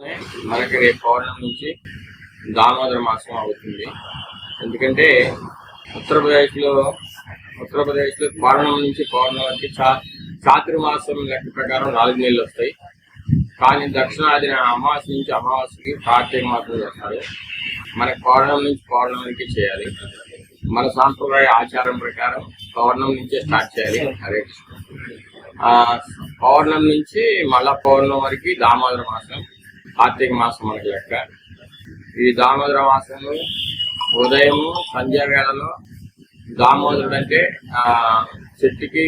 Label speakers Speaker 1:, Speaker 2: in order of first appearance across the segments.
Speaker 1: మనకి రేపు పౌర్ణమి నుంచి దామోదర మాసం అవుతుంది. ఎందుకంటే ఉత్తరప్రదేశ్లో ఉత్తరప్రదేశ్లో పౌర్ణమి నుంచి పౌర్ణమి వరకు చా చాతుర్మాసం లెక్క ప్రకారం నాలుగు నెలలు వస్తాయి. కానీ దక్షిణాది అమావాస్య నుంచి అమావాస్యకి కార్తీక మాసం చేస్తారు మనకి పౌర్ణమి నుంచి పౌర్ణమికి చేయాలి. మన సాంప్రదాయ ఆచారం ప్రకారం పౌర్ణమి నుంచే స్టార్ట్ చేయాలి. హరే కృష్ణ. పౌర్ణమి నుంచి మళ్ళా పౌర్ణమి వరకు దామోదర మాసం. కార్తీక మాసం మనకి లెక్క. ఈ దామోదర మాసము ఉదయం సంధ్యా వేళలో దామోదరుడు అంటే ఆ చెట్టుకి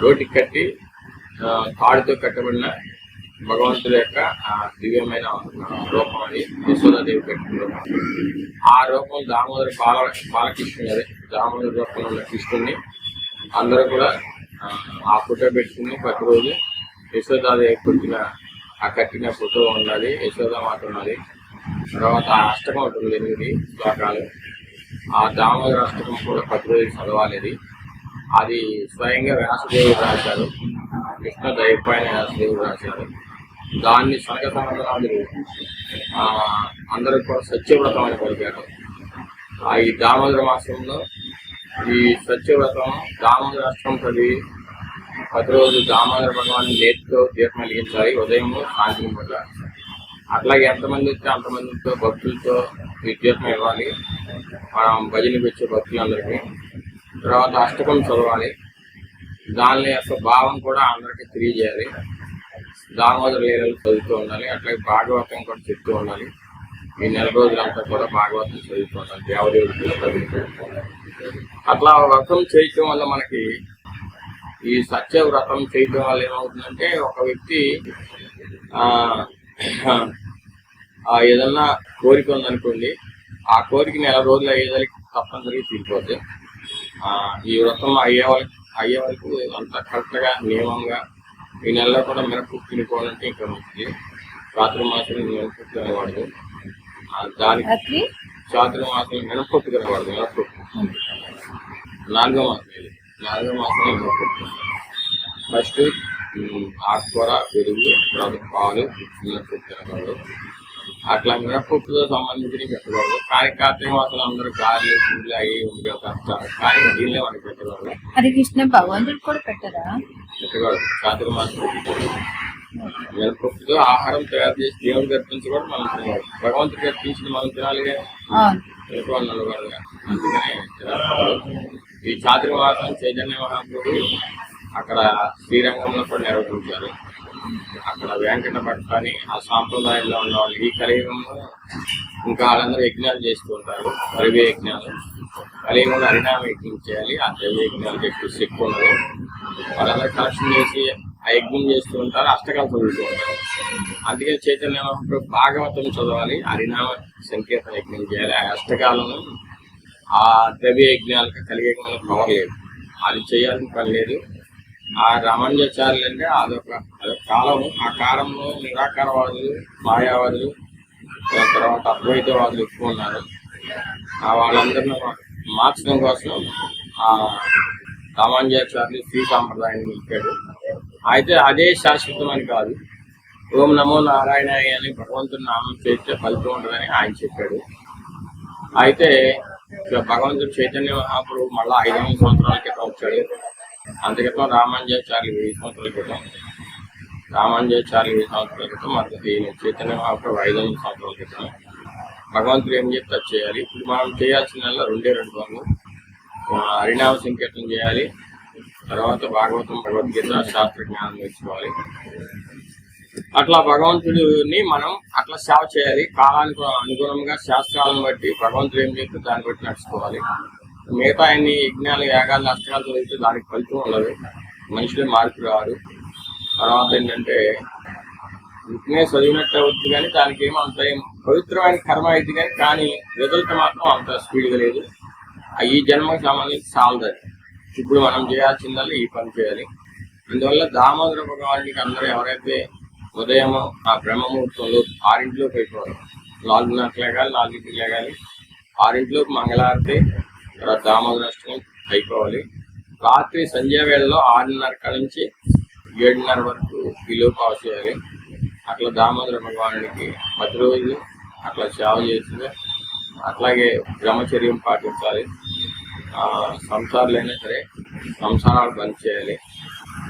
Speaker 1: రోటికి కట్టి ఆ, తాడుతో కట్టబడిన భగవంతుడి యొక్క దివ్యమైన రూపం అది యశోదాదేవి కట్టిన రూపం. ఆ రూపం దామోదర బాల బాలకృష్ణుడు అదే దామోదర రూపంలో ఉన్న కృష్ణుడిని అందరూ కూడా ఆ, ఆ ఫోటో పెట్టుకుని ప్రతిరోజు యశోదాదేవి పుట్టిన ఆ కట్టిన ఫోటో ఉన్నది యశోద మాట ఉన్నది. తర్వాత ఆ అష్టకం ఉంటుంది ఎనిమిది శ్లోకాలు ఆ దామోదర అష్టకం కూడా ప్రతిరోజు చదవాలి అది అది స్వయంగా వ్యాసదేవుడు రాశారు కృష్ణ దయపైన వ్యాసదేవుడు రాశారు దాన్ని సనక సనందనాథుడు అందరూ కూడా సత్యవ్రతం అని పలికారు ఆ ఈ దామోదర మాసంలో ఈ సత్యవ్రతం దామోదర అష్టం చదివి ప్రతిరోజు దామోదర భగవాన్ నేతితో దీపం వెలిగించాలి ఉదయం సాయంత్రం పూట. అట్లాగే ఎంతమంది వచ్చి అంతమందితో భక్తులతో ఈ దీపం ఇవ్వాలి మనం భజనకి వచ్చే భక్తులందరికీ. తర్వాత అష్టకం చదవాలి. దాని యొక్క భావం కూడా అందరికీ తెలియజేయాలి. దామోదర లీలలు చదువుతూ ఉండాలి అట్లాగే భాగవతం కూడా చెప్తూ ఉండాలి. ఈ నెల రోజులంతా కూడా భాగవతం చదువుతూ ఉండాలి దేవదేవుడు అట్లా వ్రతం చేయటం వల్ల మనకి ఈ సత్య వ్రతం చేయటం వల్ల ఏమవుతుందంటే ఒక వ్యక్తి ఏదన్నా కోరిక ఉందనుకోండి ఆ కోరిక నెల రోజులు అయ్యేదానికి తప్పనిసరిగా తీరిపోద్ది. ఈ వ్రతం అయ్యే వాళ్ళకి అయ్యే వరకు అంత కరెక్ట్గా నియమంగా ఈ నెలలో కూడా మినపప్పు తినుకోవాలంటే ఇంకా మంచిది. చాతుర్మాసం మినపప్పు తినకూడదు. దానికి
Speaker 2: అట్లీ
Speaker 1: చాతుర్మాసం మినపప్పు తినకూడదు మినపప్పు నాలుగో మాసం నాలుగో ఫస్ట్ ఆకుకూర పెరుగు తర్వాత పాలు తినకూడదు అట్లా మినపప్పుతో సంబంధించినవి పెట్టకూడదు కానీ కార్తీక మాసం అందరూ గారెలు పుండ్లు అవి ఉండే కష్టాలు కానీ దీనిలో మనకి పెట్టకూడదు
Speaker 2: అది కృష్ణ భగవంతుడు కూడా పెట్టరా?
Speaker 1: పెట్టకూడదు చాతుర్ మాసం మినపప్పుతో ఆహారం తయారు చేసి దేవుడికి అర్పించకూడదు మనం తినకూడదు భగవంతుడికి అర్పించింది మనం తినాలిగా.
Speaker 2: అవును
Speaker 1: తినకూడదు అందుకనే ఈ ఛాత్రివాసం చైతన్య మహాప్రభు అక్కడ శ్రీరంగంలో కూడా నిర్వహించారు. అక్కడ వెంకట భట్ అని ఆ సాంప్రదాయంలో ఉన్న వాళ్ళు ఈ కలియుగంలో ఇంకా వాళ్ళందరూ యజ్ఞాలు చేస్తూ ఉంటారు. ద్రవ్య యజ్ఞాలు. కలియుగంలో హరినామ యజ్ఞం చేయాలి. ఆ ద్రవ్య యజ్ఞాలకు ఎక్కువ శక్తి ఉన్నది. వాళ్ళందరూ కలెక్షన్ చేసి ఆ యజ్ఞం చేస్తూ ఉంటారు అష్టకాలు చదువుతూ ఉంటారు. అందుకే చైతన్య మహాప్రభు భాగవతం చదవాలి. హరినామ సంకీర్తన యజ్ఞం చేయాలి. ఆ అష్టకాలను ఆ ద్రవ్య యజ్ఞాలకు కలియుగంలో పవర్ లేదు. అది చేయాలని పని లేదు. ఆ రమణ్యాచార్యులు అంటే అదొక అదొక కాలం ఆ కాలంలో నిరాకారవాదులు మాయావాదులు తర్వాత అద్వైతవాదులు ఎక్కువ ఉన్నారు. ఆ వాళ్ళందరినీ మార్చడం కోసం ఆ రామాంజాచార్యులు శ్రీ సాంప్రదాయాన్ని నిలిపాడు అయితే అదే శాశ్వతం అని కాదు. ఓం నమో నారాయణ అని భగవంతుని నామం చేస్తే ఫలితం ఉంటుందని ఆయన చెప్పాడు. అయితే ఇక భగవంతుడు చైతన్య మహాప్రభు మళ్ళా ఐదు వందల సంవత్సరాల క్రితం వచ్చాడు. అంత క్రితం రామానుజాచార్య వెయ్యి సంవత్సరాల క్రితం. రామాంజాచార్య వెయ్యి సంవత్సరాల క్రితం మనకి చైతన్య మహాప్రభు ఐదు వందల సంవత్సరాల క్రితం. భగవంతుడు ఏం చెప్తే అది చేయాలి. ఇప్పుడు మనం చేయాల్సిన రెండే రెండు పనులు హరినామ సంకీర్తనం చేయాలి. తర్వాత భాగవతం భగవద్గీత శాస్త్ర జ్ఞానం నేర్చుకోవాలి. అట్లా భగవంతుడిని మనం అట్లా సేవ చేయాలి. కాలానికి అనుగుణంగా శాస్త్రాలను బట్టి భగవంతుడు ఏం చెప్తే దాన్ని బట్టి నడుచుకోవాలి. మిగతా అన్ని యజ్ఞాలు యాగాలు అష్టకాలు చదివితే దానికి ఫలితం ఉండదు. మనుషులే మార్పు రారు తర్వాత ఏంటంటే ఇంకనే చదివినట్టు అవుతుంది కానీ దానికి ఏమో అంత ఏం పవిత్రమైన కర్మ అయింది కానీ కానీ రిజల్ట్ మాత్రం అంత స్పీడ్గా లేదు. ఈ జన్మకు సంబంధించి చాలదు ఇప్పుడు మనం చేయాల్సిందల్లా ఈ పని చేయాలి. అందువల్ల దామోదర భగవానికి అందరూ ఎవరైతే ఉదయం ఆ బ్రహ్మముహూర్తంలో ఆరింటిలోకి అయిపోవాలి నాలుగున్నరకు లేగాలి నాలుగింటికి లేగాలి ఆరింటిలోకి మంగళారతి తర్వాత దామోదర అష్టమం అయిపోవాలి. రాత్రి సంధ్యా వేళలో ఆరున్నర కాడ నుంచి ఏడున్నర వరకు విలువ పాస్ ఆఫ్ చేయాలి అట్లా దామోదర భగవానుడికి పది రోజులు అట్లా సేవ చేసి అట్లాగే బ్రహ్మచర్యం పాటించాలి. సంసారాలైనా సరే సంసారాలు బంద్ చేయాలి.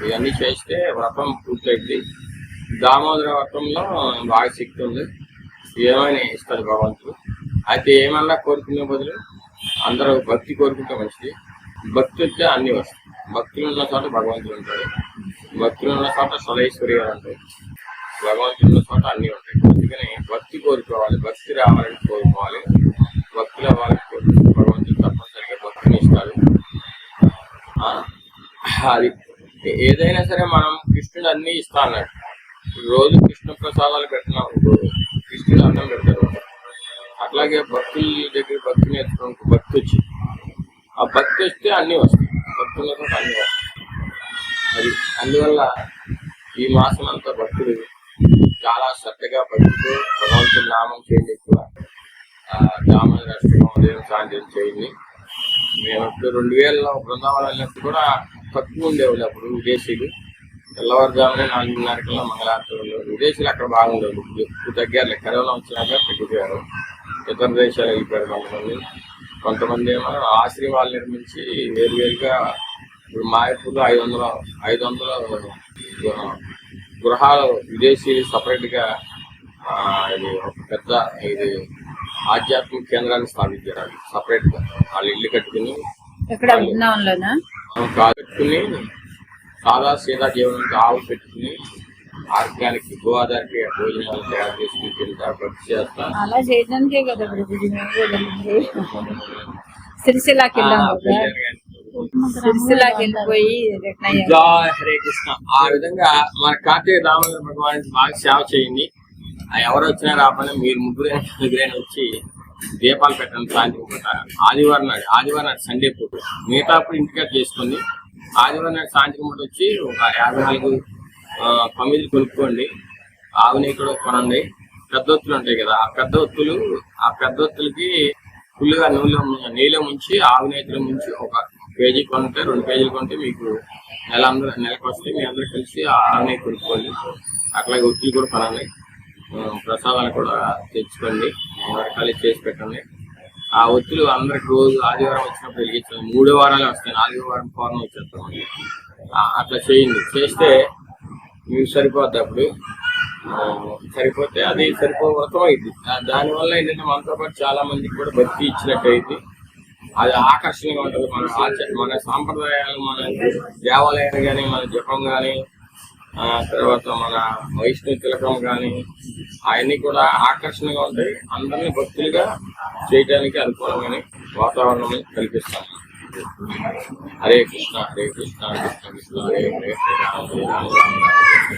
Speaker 1: ఇవన్నీ చేస్తే వ్రతం పూర్తయింది. దామోదర వ్రతంలో బాగా శక్తి ఉంది. ఏమైనా ఇస్తారు భగవంతుడు. అయితే ఏమన్నా కోరుకునే బదులు అందరూ భక్తి కోరుకుంటే మంచిది. భక్తి వస్తే అన్ని వస్తాయి. భక్తులు ఉన్న చోట భగవంతుడు ఉంటాడు. భక్తులు ఉన్న చోట సదైశ్వరి గారు ఉంటాయి భగవంతుడు ఉన్న చోట అన్ని ఉంటాయి. అందుకని భక్తి కోరుకోవాలి. భక్తి రావాలని కోరుకోవాలి. భక్తులు అవ్వాలని కోరుకుంటే భగవంతుడు తప్పనిసరిగా భక్తిని ఇస్తాడు ఆ, అది. ఏదైనా సరే మనం కృష్ణుడు అన్ని ఇస్తా అన్నాడు. రోజు కృష్ణ ప్రసాదాలు పెట్టినాం కృష్ణుడు అన్నం పెడతారు అట్లాగే భక్తుల దగ్గర భక్తి నేర్చుకోవడానికి భక్తి వచ్చింది ఆ భక్తి వస్తే అన్ని వస్తాయి. భక్తులతో అన్ని వస్తాయి. అది అందువల్ల ఈ మాసం అంతా భక్తులు చాలా శ్రద్ధగా భక్తులు భగవంతుని నామం చేయండి ఎక్కువ. దామోదర అష్టమం ఉదయం సాయంత్రం చేయండి. మేము ఇప్పుడు రెండు వేలలో బృందావనం కూడా తక్కువ ఉండేవాళ్ళు అప్పుడు విదేశీయులు. తెల్లవారుజామునే నాలుగున్నరకల్లా మంగళారతులు విదేశీయులు అక్కడ ఇప్పుడు ఇప్పుడు తగ్గారు. కరోనా వచ్చినాక తగ్గిపోయారు. ఇతర దేశాలు వెళ్ళిపోయారు కొంతమంది. కొంతమంది ఏమో ఆశ్రమాలు నిర్మించి వేరువేరుగా ఇప్పుడు మాయపూర్లో ఐదు వందల ఐదు వందల గృహ- గృహాలు విదేశీయులు సపరేట్గా ఇది ఒక పెద్ద ఇది ఆధ్యాత్మిక కేంద్రాన్ని స్థాపించారు వాళ్ళు సపరేట్గా వాళ్ళు ఇల్లు కట్టుకుని కట్టుకుని సాదా సీదా జీవనానికి ఆవు పెట్టుకుని ఆర్గానిక్ గో ఆధారిత భోజనాలు తయారు చేసుకుని తింటారు భక్తి చేస్తారు.
Speaker 2: అలా చేయడానికే కదా వెళ్ళిపోయి
Speaker 1: హరే కృష్ణ. ఆ విధంగా మన కార్తీక దామోదర భగవానికి బాగా సేవ చేయండి. ఆ ఎవరు వచ్చినా రాపని మీరు ముగ్గురు ముగ్గురైనా వచ్చి దీపాలు పెట్టండి సాయంత్రం పూట ఆదివారం నాడు ఆదివారం నాడు సండే పూట మిగతా అప్పుడు ఇంటికా చేసుకోండి ఆదివారం నాడు సాయంత్రం పూట వచ్చి ఒక యాభై నాలుగు ఆ, కొనుక్కోండి. ఆవు కూడా కొనండి. పెద్ద ఒత్తులు ఉంటాయి కదా ఆ పెద్ద ఒత్తులు ఆ పెద్ద ఒత్తులకి ఫుల్గా నూనెలో ము- ముంచి ఆవు నేతిలో ముంచి ఒక కేజీ కొంటే రెండు పేజీలు కొంటే మీకు నెల అందరూ నెలకు వస్తే మీ అందరూ కలిసి ఆ కొనుక్కోండి. అట్లాగే ఒత్తులు కూడా కొనండి. ప్రసాదాలు కూడా తెచ్చుకోండి. మూడు రకాలు చేసి పెట్టండి. ఆ ఒత్తులు అందరికి రోజు ఆదివారం వచ్చినప్పుడు వెలిగించండి మూడో వారాలే వస్తాయి. నాలుగో వారం పౌర్ణం వచ్చేస్తామండి అట్లా చేయండి. చేస్తే మీకు సరిపోద్ది అప్పుడు. సరిపోతే అది సరిపో అయింది. దానివల్ల ఏంటంటే మనతో పాటు చాలా మందికి కూడా బతికి ఇచ్చినట్టు అయింది. అది ఆకర్షణగా ఉంటుంది. మన ఆచ- మన సాంప్రదాయాలు మన దేవాలయాలు కానీ మన జపం కానీ తర్వాత మన వైష్ణవ తిలకం కానీ అవన్నీ కూడా ఆకర్షణగా ఉంటాయి అందరినీ భక్తులుగా చేయడానికి అనుకూలమైన వాతావరణం కల్పిస్తాం. హరే కృష్ణ హరే కృష్ణ కృష్ణ కృష్ణ హరే హరే హరే రామ హరే రామ రామ.